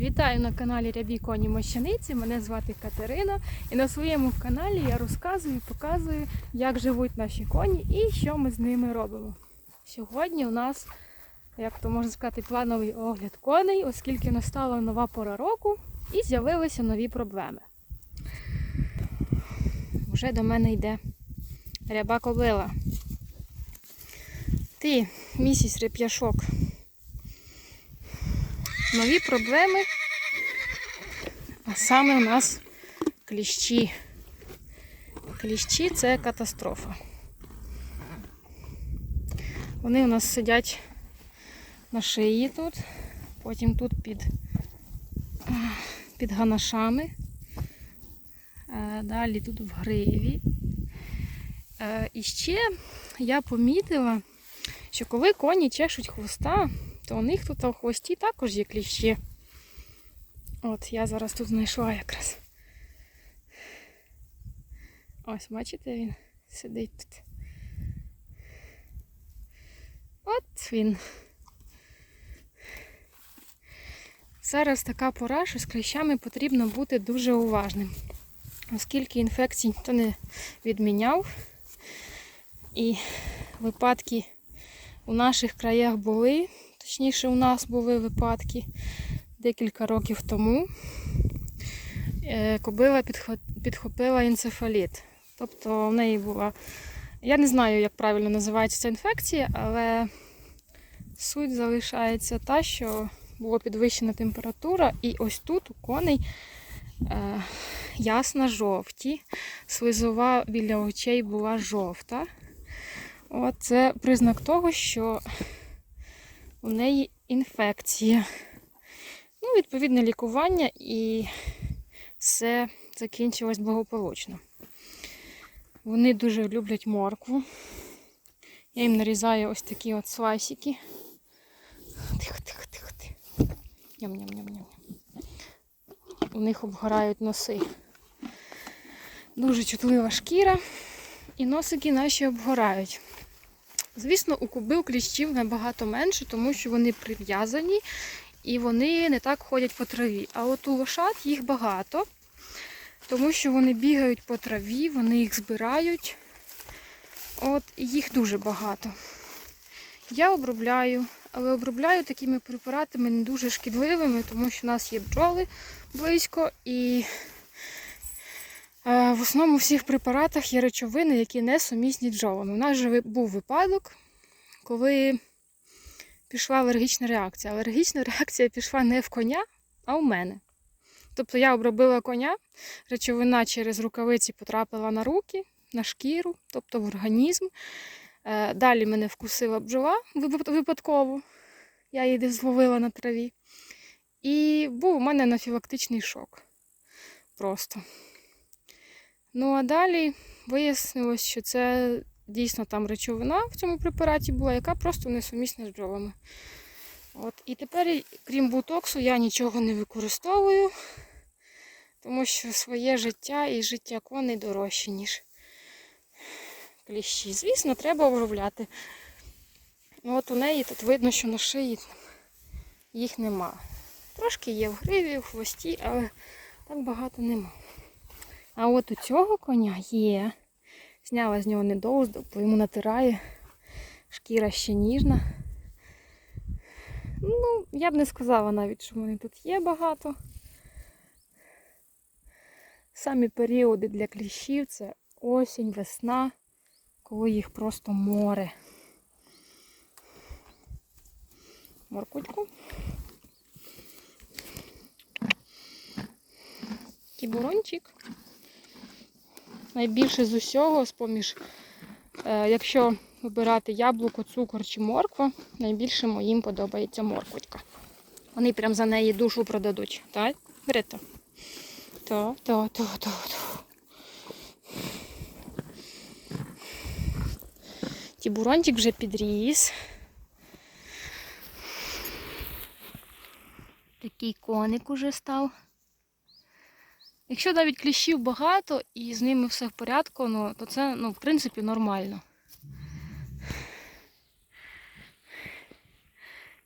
Вітаю на каналі Рябі Коні Мощаниці. Мене звати Катерина. І на своєму каналі я розказую, і показую, як живуть наші коні і що ми з ними робимо. Сьогодні у нас, як то можна сказати, плановий огляд коней, оскільки настала нова пора року і з'явилися нові проблеми. Вже до мене йде ряба кобила. Ти, місіс Реп'яшок, нові проблеми. А саме у нас кліщі. Кліщі це катастрофа. Вони у нас сидять на шиї тут, потім тут під, під ганашами, е, далі тут в гриві. Е, І ще я помітила, що коли коні чешуть хвоста, то у них тут в хвості також є кліщі. От, я зараз тут знайшла якраз. Ось, бачите, він сидить тут. От він. Зараз така пора, що з кліщами потрібно бути дуже уважним, оскільки інфекцій ніхто не відміняв. І випадки у наших краях були, точніше, у нас були випадки декілька років тому. Е, Кобила підхопила енцефаліт. Тобто в неї була. Я не знаю, як правильно називається ця інфекція, але суть залишається та, що була підвищена температура, і ось тут у коней е, ясна жовті, слизова біля очей була жовта. От це признак того, що у неї інфекція. Ну, відповідне лікування і все закінчилось благополучно. Вони дуже люблять моркву. Я їм нарізаю ось такі от слайсики. Тихо, тихо, тихо, тихо. Ням-ням-ням-ням. У них обгорають носи. Дуже чутлива шкіра, і носики наші обгорають. Звісно, у кубил кліщів набагато менше, тому що вони прив'язані і вони не так ходять по траві. А от у лошад їх багато, тому що вони бігають по траві, вони їх збирають. От їх дуже багато. Я обробляю, але обробляю такими препаратами не дуже шкідливими, тому що в нас є бджоли близько і в основному всіх препаратах є речовини, які не сумісні бджолами. У нас же був випадок, коли пішла алергічна реакція. Алергічна реакція пішла не в коня, а в мене. Тобто я обробила коня, речовина через рукавиці потрапила на руки, на шкіру, тобто в організм. Е, Далі мене вкусила бджола випадково. Я її зловила на траві. І був у мене анафілактичний шок. Просто. Ну а далі вияснилось, що це дійсно там речовина в цьому препараті була, яка просто несумісна з бджолами. От. І тепер, крім бутоксу, я нічого не використовую, тому що своє життя і життя коней дорожче, ніж кліщі. Звісно, треба обробляти. Ну, От у неї тут видно, що на шиї їх нема. Трошки є в гриві, в хвості, але так багато нема. А от у цього коня є. Зняла з нього недоуздок, бо йому натирає. Шкіра ще ніжна. Ну, я б не сказала навіть, що вони тут є багато. Самі періоди для кліщів це осінь, весна, коли їх просто море. Моркутьку. Кібурончик. Найбільше з усього, з-поміж, е, якщо вибирати яблуко, цукор чи морква, найбільше моїм подобається морквочка. Вони прям за неї душу продадуть. Так? Берете? То, то, то, то, то. Тібурончик вже підріс. Такий коник уже став. Якщо навіть кліщів багато і з ними все в порядку, ну, то це, ну, в принципі, нормально.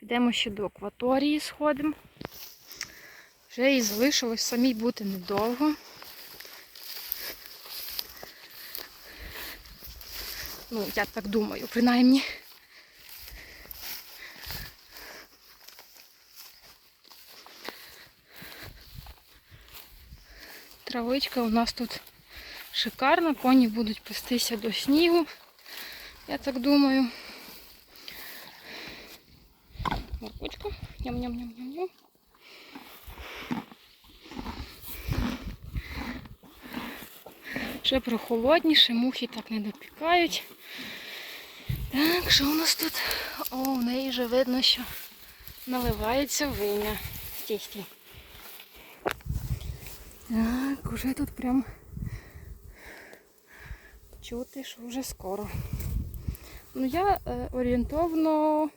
Підемо ще до акваторії, сходимо. Вже і залишилось самій бути недовго. Ну, я так думаю, принаймні. Травичка у нас тут шикарна, коні будуть пастися до снігу, я так думаю. Моркочка. Ням-ням-ням-ням-ням. Вже прохолодніше, мухи так не допікають. Так, що у нас тут? О, у неї вже видно, що наливається виня. Стій, стій. Так, уже тут прям чути, що вже скоро. Ну, я е, орієнтовно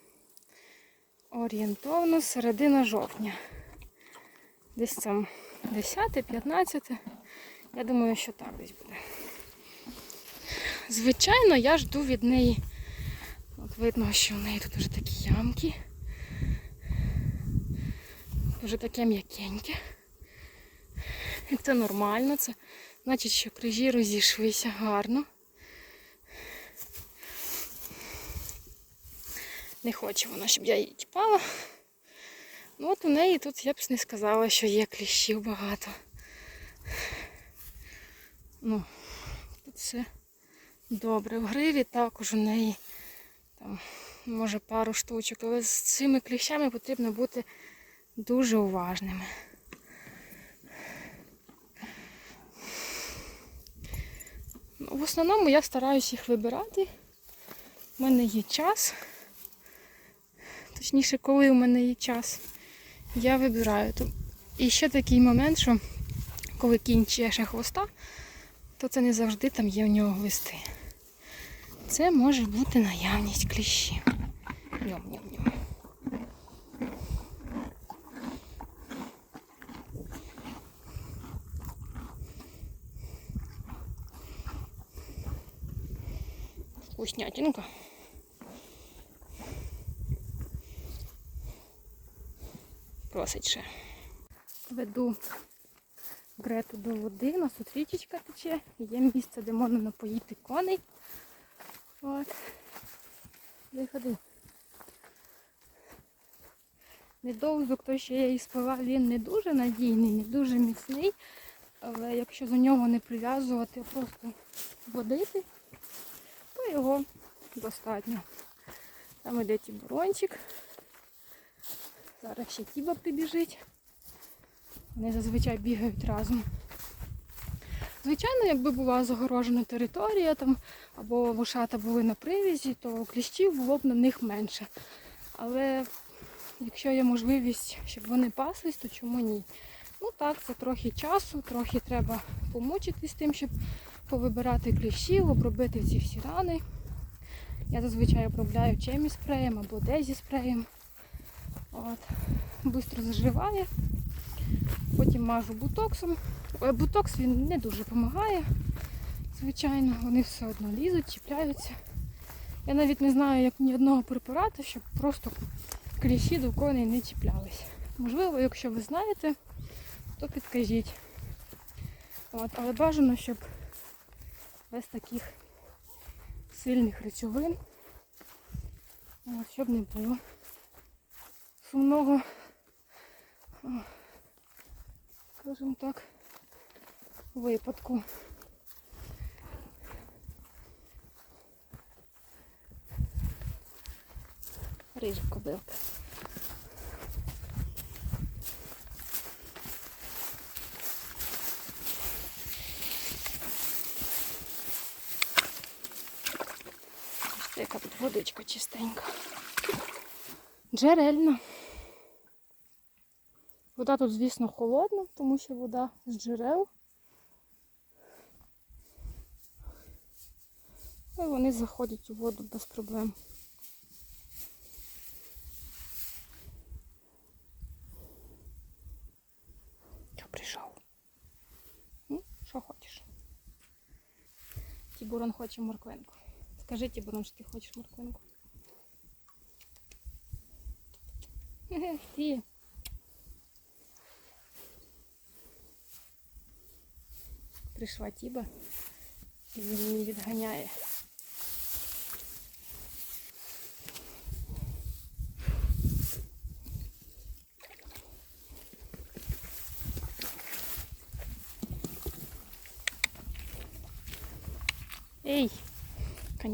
орієнтовно середина жовтня. Десь там 10-15. Я думаю, що так десь буде. Звичайно, я жду від неї. От видно, що в неї тут вже такі ямки. Вже таке м'якеньке. І це нормально, це значить, що крижі розійшлися гарно. Не хоче вона, щоб я її тіпала. Ну от у неї тут я б не сказала, що є кліщів багато. Ну, тут все добре. В гриві також у неї там, може пару штучок, але з цими кліщами потрібно бути дуже уважними. В основному я стараюсь їх вибирати. У мене є час. Точніше, коли у мене є час, я вибираю. І ще такий момент, що коли кінь чеше хвоста, то це не завжди там є в нього глисти. Це може бути наявність кліщів. Ньом-ньом-ньом. Вкуснятинка. Просить ще. Веду Грету до води, у нас тут річечка тече, є місце, де можна напоїти коней. От. Де ходи. Недовзок, той, що я її спивав, він не дуже надійний, не дуже міцний. Але якщо за нього не прив'язувати, а просто водити, його достатньо. Там іде тібурончик. Зараз ще тіба прибіжить. Вони зазвичай бігають разом. Звичайно, якби була загорожена територія там, або вушата були на привізі, то кліщів було б на них менше. Але якщо є можливість, щоб вони паслись, то чому ні? Ну так, це трохи часу, трохи треба помучитись тим, щоб повибирати кліщів, обробити ці всі рани. Я зазвичай обробляю чимі спреєм або дезі спреєм. От. Бистро заживає. Потім мажу бутоксом. Е, Бутокс він не дуже допомагає, звичайно, вони все одно лізуть, чіпляються. Я навіть не знаю як ні одного препарату, щоб просто кліщі до коней не чіплялись. Можливо, якщо ви знаєте, то підкажіть. От, але бажано, щоб без таких сильних речовин, от, щоб не було сумного, скажімо так, випадку. Рижа кобилка. Яка тут водичка чистенька. Джерельна. Вода тут, звісно, холодна, тому що вода з джерел. І вони заходять у воду без проблем. Що прийшов? Ну, що хочеш? Тібурон хоче морквинку. Кажи ті ти хочеш морквинку. Ех ти. Прийшла тіба і він.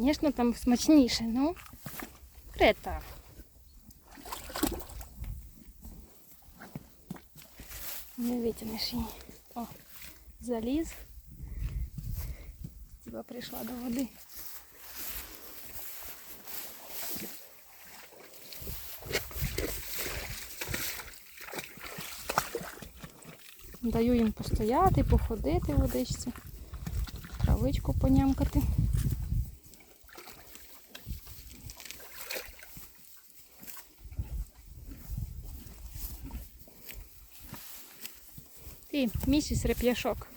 Звісно, там смачніше, ну. Крета. Не витягнеш її. О, заліз. Тіба прийшла до води. Даю їм постояти, походити в водичці, травичку понямкати. Ти, місіс реп'яшок.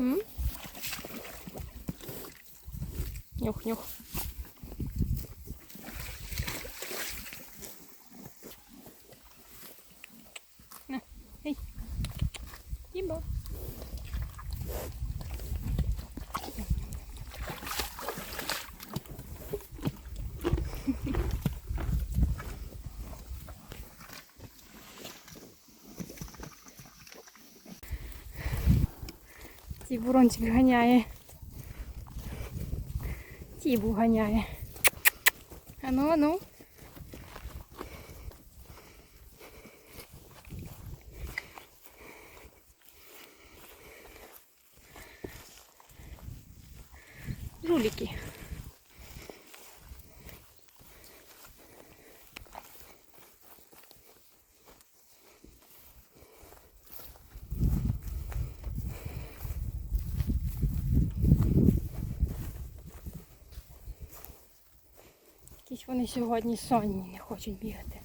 М? Тібурончик ганяє. Тібу ганяє. Ану, ану. Якісь вони сьогодні сонні, не хочуть бігати.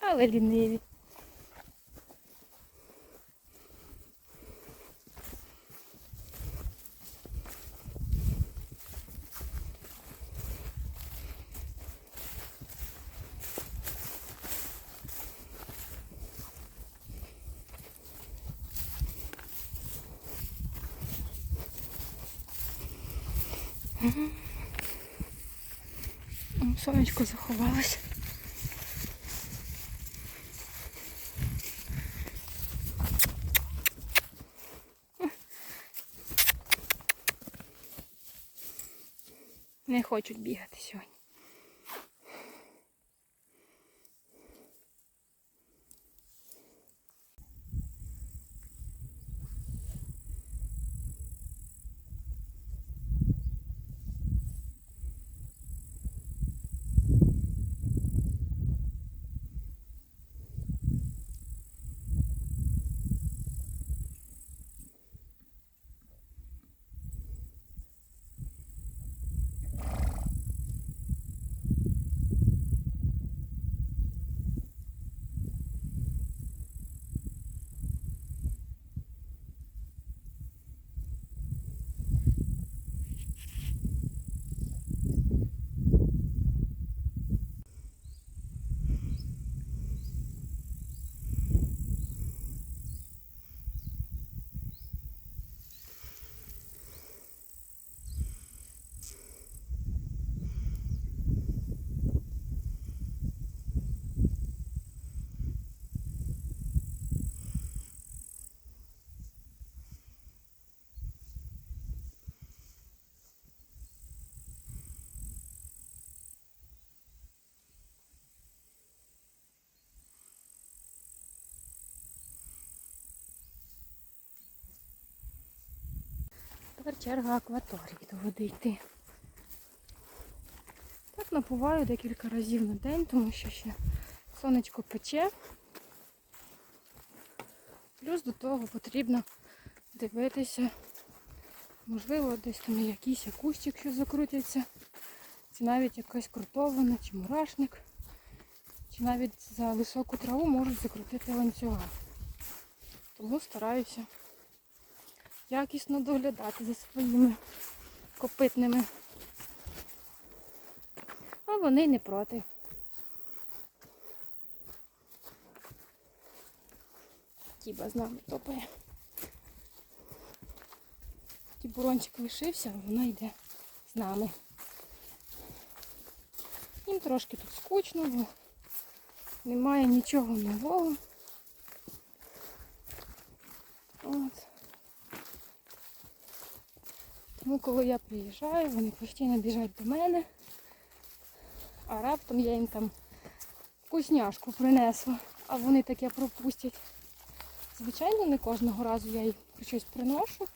Але ліниві. Сонечко заховалось. Не хочуть бігати сьогодні. Тепер черга акваторії до води йти. Так напуваю декілька разів на день, тому що ще сонечко пече. Плюс до того потрібно дивитися, можливо, десь там якийсь кущик, що закрутиться, чи навіть якась крутовина, чи мурашник, чи навіть за високу траву можуть закрутити ланцюга. Тому стараюся якісно доглядати за своїми копитними. А вони не проти. Тіба з нами топає. Тібурончик лишився, а вона йде з нами. Їм трошки тут скучно, бо немає нічого нового. От. Тому коли я приїжджаю, вони постійно біжать до мене, а раптом я їм там вкусняшку принесла, а вони таке пропустять. Звичайно, не кожного разу я їм щось приношу,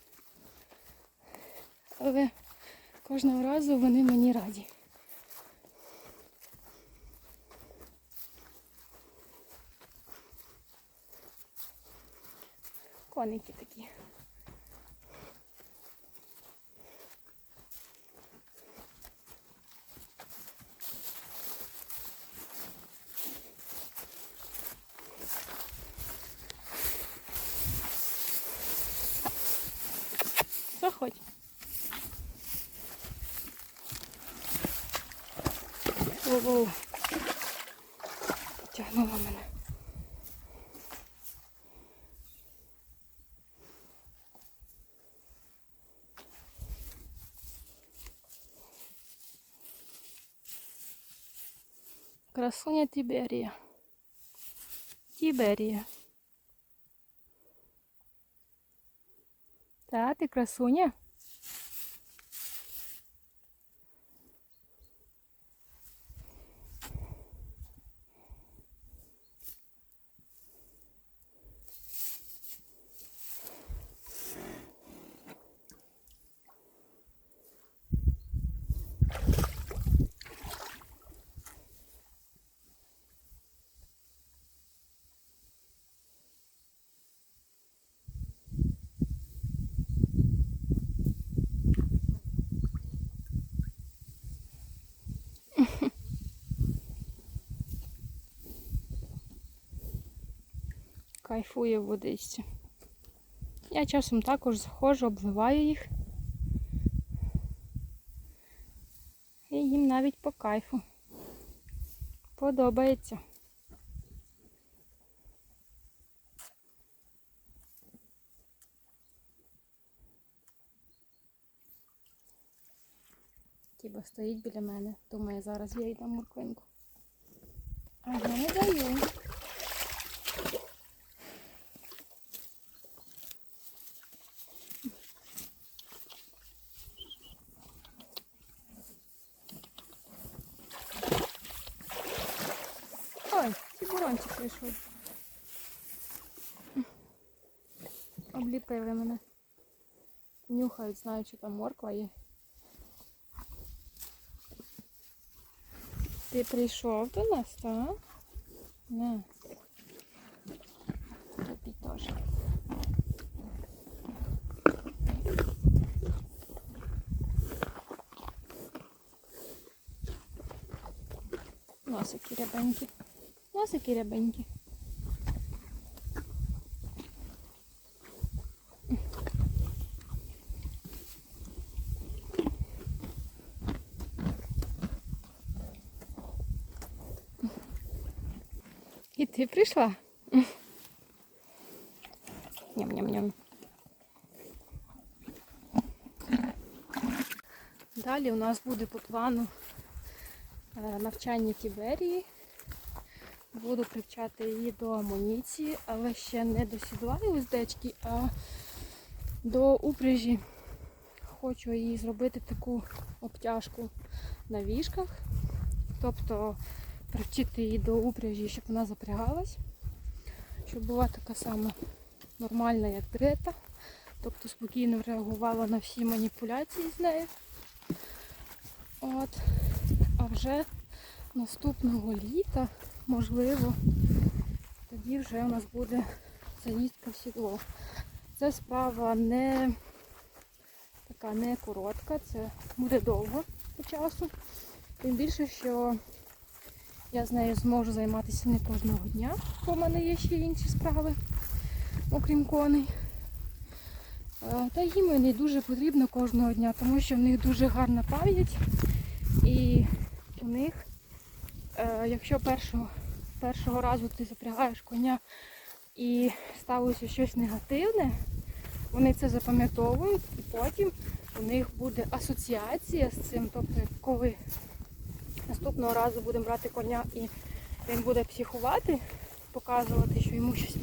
але кожного разу вони мені раді. Коники такі. Воу-воу. Тягнула мене. Красуня Тіберія. Тіберія. Та, ти красуня? Кайфує в водичці. Я часом також заходжу, обливаю їх. І їм навіть по кайфу. Подобається. Тіба стоїть біля мене. Думає, зараз я їй дам морквинку. А я не даю. Прийшов. Обліпили мене. Нюхають, знають, що там морква є. Ти прийшов до нас, так? Не. Тобі теж. Носики рябенькі. Носики рябенькі. І ти прийшла? Ням-ням-ням. Далі у нас буде по плану е, навчання Тіберії. Буду привчати її до амуніції, але ще не до сідла і уздечки, а до упряжі. Хочу їй зробити таку обтяжку на віжках. Тобто привчити її до упряжі, щоб вона запрягалась. Щоб була така сама нормальна, як дрета. Тобто спокійно реагувала на всі маніпуляції з нею. От. А вже наступного літа, можливо, тоді вже у нас буде заїздка в сідло. Це справа не така не коротка, це буде довго по часу. Тим більше, що я з нею зможу займатися не кожного дня, бо в мене є ще інші справи, окрім коней. Е, Та їм не дуже потрібно кожного дня, тому що в них дуже гарна пам'ять. І у них, якщо першого, першого разу ти запрягаєш коня і сталося щось негативне, вони це запам'ятовують і потім у них буде асоціація з цим. Тобто, коли наступного разу будемо брати коня і він буде психувати, показувати, що йому щось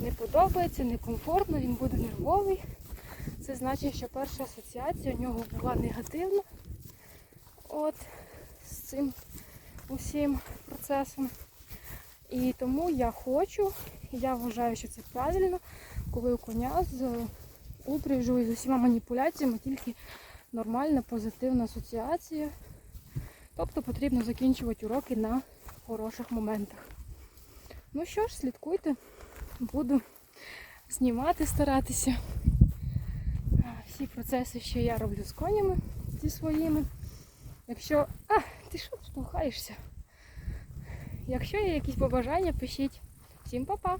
не подобається, некомфортно, він буде нервовий. Це значить, що перша асоціація у нього була негативна. От з цим усім процесом. І тому я хочу, я вважаю, що це правильно, коли у коня з упряжу і з усіма маніпуляціями тільки нормальна позитивна асоціація. Тобто потрібно закінчувати уроки на хороших моментах. Ну що ж, слідкуйте, буду знімати, старатися. Всі процеси, що я роблю з конями зі своїми. Якщо... А, ти що штовхаєшся? Якщо є якісь побажання, пишіть. Всім па-па!